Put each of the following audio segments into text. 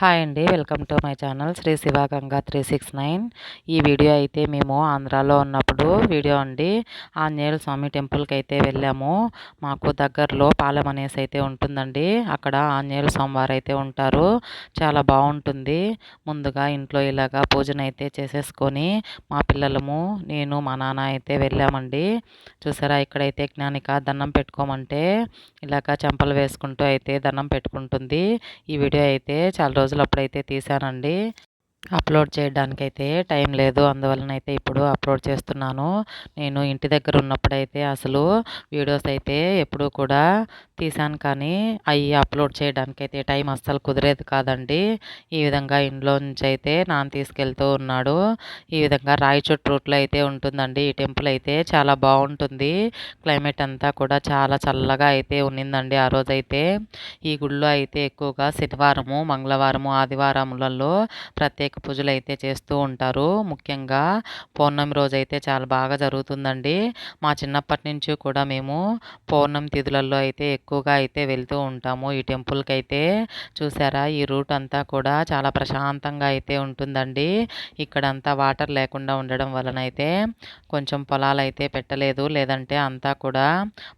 Hi అండి welcome to my channel Sri Sivaganga three six nine. ఈ video అయితే మేము ఆంధ్రాలో ఉన్నప్పుడు వీడియో అండి. ఆంజనేయుల స్వామి టెంపుల్కి అయితే వెళ్ళాము. మాకు దగ్గరలో పాలెం అనేసి అయితే ఉంటుందండి. అక్కడ ఆంజనేయ స్వామి వారు అయితే ఉంటారు. చాలా బాగుంటుంది. ముందుగా ఇంట్లో ఇలాగా పూజన అయితే చేసేసుకొని మా పిల్లలము నేను మా నాన్న అయితే వెళ్ళామండి. చూసారా ఇక్కడైతే జ్ఞానిక దండం పెట్టుకోమంటే ఇలాగ చెంపలు వేసుకుంటూ అయితే దండం పెట్టుకుంటుంది. ఈ వీడియో అయితే చాలా రోజులు అప్పుడైతే తీసానండి. అప్లోడ్ చేయడానికైతే టైం లేదు. అందువలన అయితే ఇప్పుడు అప్లోడ్ చేస్తున్నాను. నేను ఇంటి దగ్గర ఉన్నప్పుడైతే అసలు వీడియోస్ అయితే ఎప్పుడూ కూడా తీసాను కానీ అవి అప్లోడ్ చేయడానికైతే టైం అస్సలు కుదిరేది కాదండి. ఈ విధంగా ఇంట్లో నుంచి అయితే నాన్న తీసుకెళ్తూ ఉన్నాడు. ఈ విధంగా రాయచోట్ రూట్లో అయితే ఉంటుందండి. ఈ టెంపుల్ అయితే చాలా బాగుంటుంది. క్లైమేట్ అంతా కూడా చాలా చల్లగా అయితే ఉన్నిందండి ఆ రోజైతే. ఈ గుళ్ళో అయితే ఎక్కువగా శనివారము మంగళవారము ఆదివారములలో ప్రత్యేక ప్రత్యేక పూజలు అయితే చేస్తూ ఉంటారు. ముఖ్యంగా పౌర్ణమి రోజు అయితే చాలా బాగా జరుగుతుందండి. మా చిన్నప్పటి నుంచి కూడా మేము పౌర్ణమి తిథులలో అయితే ఎక్కువగా అయితే వెళ్తూ ఉంటాము. ఈ టెంపుల్కి అయితే చూసారా? ఈ రూట్ అంతా కూడా చాలా ప్రశాంతంగా అయితే ఉంటుందండి. ఇక్కడంతా వాటర్ లేకుండా ఉండడం వలన అయితే కొంచెం పొలాలు అయితే పెట్టలేదు. లేదంటే అంతా కూడా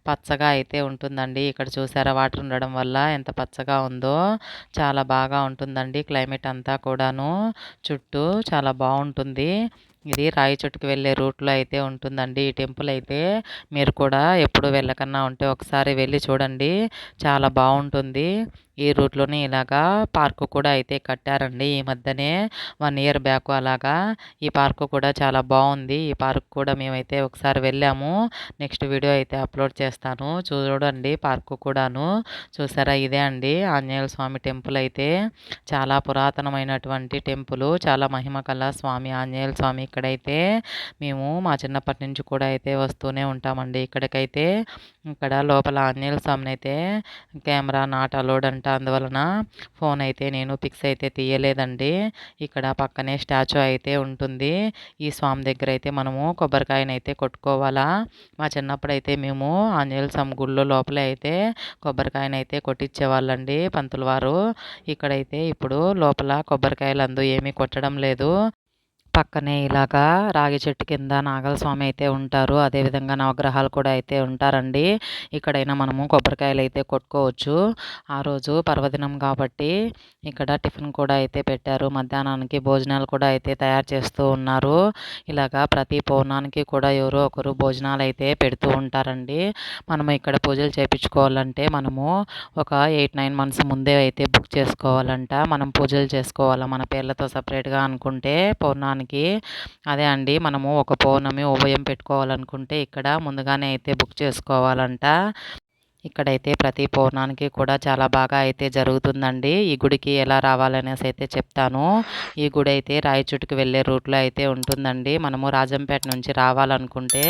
పచ్చగా అయితే ఉంటుందండి. ఇక్కడ చూసారా? వాటర్ ఉండడం వల్ల ఎంత పచ్చగా ఉందో చాలా బాగా ఉంటుందండి క్లైమేట్ అంతా కూడాను. చుట్టూ చాలా బాగుంటుంది ఇది రాయి వెళ్ళే రూట్లో అయితే ఉంటుందండి. ఈ టెంపుల్ అయితే మీరు కూడా ఎప్పుడు వెళ్ళకన్నా ఉంటే ఒకసారి వెళ్ళి చూడండి. చాలా బాగుంటుంది. ఈ రూట్లోనే ఇలాగా పార్కు కూడా అయితే కట్టారండి. ఈ మధ్యనే వన్ ఇయర్ బ్యాక్ అలాగా ఈ పార్కు కూడా చాలా బాగుంది. ఈ పార్క్ కూడా మేమైతే ఒకసారి వెళ్ళాము. నెక్స్ట్ వీడియో అయితే అప్లోడ్ చేస్తాను. చూడండి పార్కు కూడాను. చూసారా? ఇదే అండి ఆంజనేయ స్వామి టెంపుల్ అయితే. చాలా పురాతనమైనటువంటి టెంపుల్. చాలా మహిమ స్వామి ఆంజనేయ స్వామి ఇక్కడైతే మేము మా చిన్నప్పటి నుంచి కూడా అయితే వస్తూనే ఉంటామండి. ఇక్కడికైతే ఇక్కడ లోపల ఆంజనేయ స్వామిని అయితే కెమెరా నాట్ అలోడ్ అంట. అందువలన ఫోన్ అయితే నేను పిక్స్ అయితే తీయలేదండి. ఇక్కడ పక్కనే స్టాచ్యూ అయితే ఉంటుంది. ఈ స్వామి దగ్గర అయితే మనము కొబ్బరికాయనైతే కొట్టుకోవాలా? మా చిన్నప్పుడు అయితే మేము ఆంజనేయ స్వామి గుళ్ళో లోపల అయితే కొబ్బరికాయనైతే కొట్టించేవాళ్ళండి పంతులు వారు. ఇక్కడైతే ఇప్పుడు లోపల కొబ్బరికాయలు అందు ఏమీ కొట్టడం లేదు. పక్కనే ఇలాగా రాగి చెట్టు కింద నాగలస్వామి అయితే ఉంటారు. అదేవిధంగా నవగ్రహాలు కూడా అయితే ఉంటారండి. ఇక్కడైనా మనము కొబ్బరికాయలు అయితే కొట్టుకోవచ్చు. ఆ రోజు పర్వదినం కాబట్టి ఇక్కడ టిఫిన్ కూడా అయితే పెట్టారు. మధ్యాహ్నానికి భోజనాలు కూడా అయితే తయారు చేస్తూ ఉన్నారు. ఇలాగా ప్రతి పౌర్ణానికి కూడా ఎవరో ఒకరు భోజనాలు అయితే పెడుతూ ఉంటారండి. మనము ఇక్కడ పూజలు చేయించుకోవాలంటే మనము ఒక ఎయిట్ నైన్ మంత్స్ ముందే అయితే బుక్ చేసుకోవాలంట. మనం పూజలు చేసుకోవాలా? మన పేర్లతో సపరేట్గా అనుకుంటే పౌర్ణానికి మనకి అదే అండి మనము ఒక పౌర్ణమి ఉభయం పెట్టుకోవాలనుకుంటే ఇక్కడ ముందుగానే అయితే బుక్ చేసుకోవాలంట. ఇక్కడైతే ప్రతి పౌర్ణానికి కూడా చాలా బాగా అయితే జరుగుతుందండి. ఈ గుడికి ఎలా రావాలనేసి అయితే చెప్తాను. ఈ గుడి అయితే రాయచోటికి వెళ్ళే రూట్లో అయితే ఉంటుందండి. మనము రాజంపేట నుంచి రావాలనుకుంటే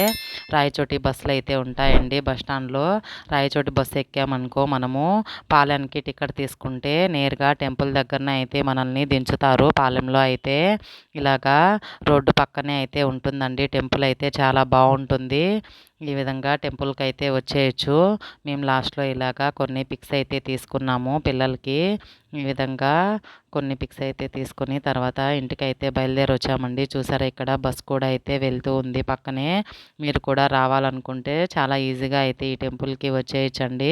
రాయచోటి బస్సులు అయితే ఉంటాయండి బస్ స్టాండ్లో. రాయచోటి బస్సు ఎక్కామనుకో మనము పాలెంకి టికెట్ తీసుకుంటే నేరుగా టెంపుల్ దగ్గరనే అయితే మనల్ని దించుతారు. పాలెంలో అయితే ఇలాగా రోడ్డు పక్కనే అయితే ఉంటుందండి. టెంపుల్ అయితే చాలా బాగుంటుంది. ఈ విధంగా టెంపుల్కి అయితే వచ్చేయచ్చు. మేము లాస్ట్లో ఇలాగా కొన్ని పిక్స్ అయితే తీసుకున్నాము పిల్లలకి. ఈ విధంగా కొన్ని పిక్స్ అయితే తీసుకుని తర్వాత ఇంటికి అయితే బయలుదేరి వచ్చామండి చూసారా ఇక్కడ బస్ కూడా అయితే వెళ్తూ ఉంది పక్కనే. మీరు కూడా రావాలనుకుంటే చాలా ఈజీగా అయితే ఈ టెంపుల్కి వచ్చేయచ్చండి.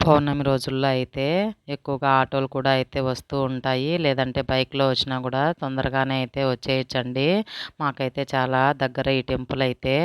పౌర్ణమి రోజుల్లో అయితే ఎక్కువగా ఆటోలు కూడా అయితే వస్తూ ఉంటాయి. లేదంటే బైక్లో వచ్చినా కూడా తొందరగానే అయితే వచ్చేయచ్చండి. మాకైతే చాలా దగ్గర ఈ టెంపుల్ అయితే.